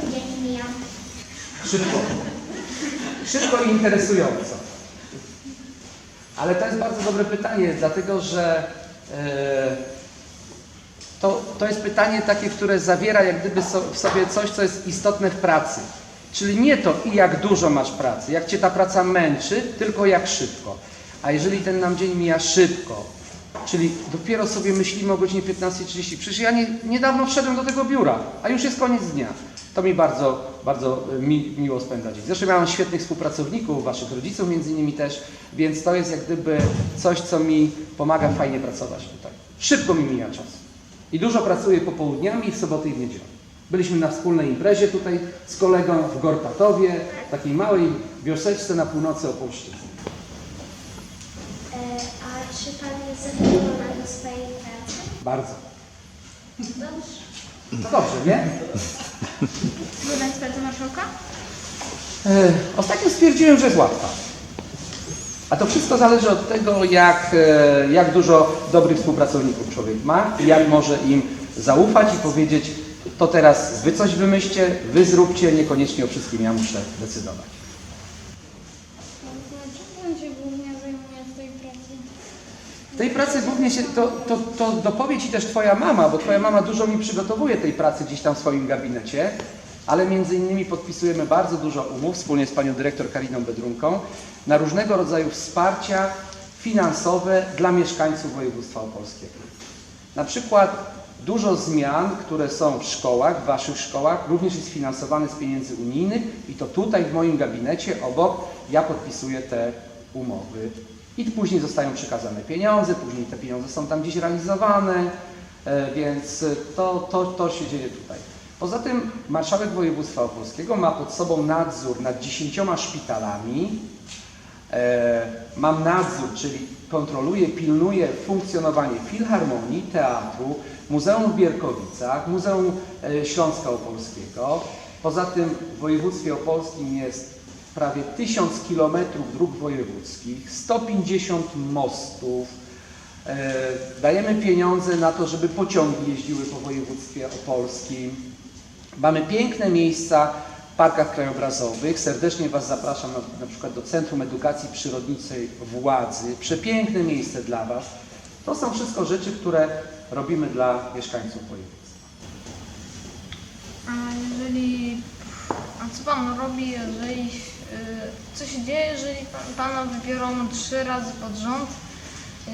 dzień mija? Szybko. Szybko i interesująco. Ale to jest bardzo dobre pytanie, dlatego że e, to, to jest pytanie takie, które zawiera jak gdyby so, w sobie coś, co jest istotne w pracy. Czyli nie to i jak dużo masz pracy, jak cię ta praca męczy, tylko jak szybko. A jeżeli ten nam dzień mija szybko, czyli dopiero sobie myślimy o godzinie 15.30, przecież ja nie, niedawno wszedłem do tego biura, a już jest koniec dnia. To mi bardzo, bardzo y, mi, miło spędza dzień. Zresztą miałem świetnych współpracowników, waszych rodziców między innymi też, więc to jest jak gdyby coś, co mi pomaga fajnie pracować tutaj. Szybko mi mija czas. I dużo pracuję popołudniami w soboty i w niedzielę. Byliśmy na wspólnej imprezie tutaj z kolegą w Gortatowie, takiej małej wioseczce na północy Opolszczyzny. E, a czy pan jest zadowolony ze swojej pracy? Bardzo. Dobrze. No dobrze, nie? Wybrać pracę marszałka? E, Ostatnio stwierdziłem, że jest łatwa. A to wszystko zależy od tego, jak, e, jak dużo dobrych współpracowników człowiek ma i jak może im zaufać i powiedzieć, to teraz wy coś wymyślcie, wy zróbcie, niekoniecznie o wszystkim ja muszę decydować. Czemu on się głównie zajmuje w tej pracy? Tej pracy głównie się, to, to, to dopowie Ci też Twoja mama, bo Twoja mama dużo mi przygotowuje tej pracy gdzieś tam w swoim gabinecie, ale między innymi podpisujemy bardzo dużo umów wspólnie z Panią Dyrektor Kariną Bedrunką na różnego rodzaju wsparcia finansowe dla mieszkańców województwa opolskiego. Na przykład dużo zmian, które są w szkołach, w Waszych szkołach, również jest finansowane z pieniędzy unijnych i to tutaj w moim gabinecie obok ja podpisuję te umowy. I później zostają przekazane pieniądze, później te pieniądze są tam gdzieś realizowane, e, więc to, to, to się dzieje tutaj. Poza tym marszałek województwa opolskiego ma pod sobą nadzór nad dziesięcioma szpitalami, E, Mam nadzór, czyli kontroluję, pilnuję funkcjonowanie Filharmonii, Teatru, Muzeum w Bierkowicach, Muzeum e, Śląska Opolskiego. Poza tym w województwie opolskim jest prawie 1000 kilometrów dróg wojewódzkich, 150 mostów. E, Dajemy pieniądze na to, żeby pociągi jeździły po województwie opolskim. Mamy piękne miejsca w parkach krajobrazowych. Serdecznie Was zapraszam na, na przykład do Centrum Edukacji Przyrodniczej Władzy. Przepiękne miejsce dla Was. To są wszystko rzeczy, które robimy dla mieszkańców województwa. A jeżeli... A co pan robi, jeżeli... y, Co się dzieje, jeżeli pan, pana wybiorą trzy razy pod rząd? y,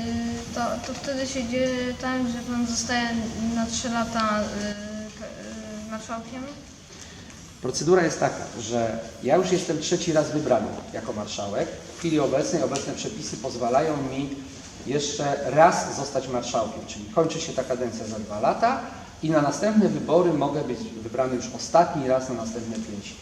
To, to wtedy się dzieje tak, że pan zostaje na trzy lata y, marszałkiem? Procedura jest taka, że ja już jestem trzeci raz wybrany jako marszałek. W chwili obecnej obecne przepisy pozwalają mi jeszcze raz zostać marszałkiem, czyli kończy się ta kadencja za dwa lata i na następne wybory mogę być wybrany już ostatni raz na następne pięć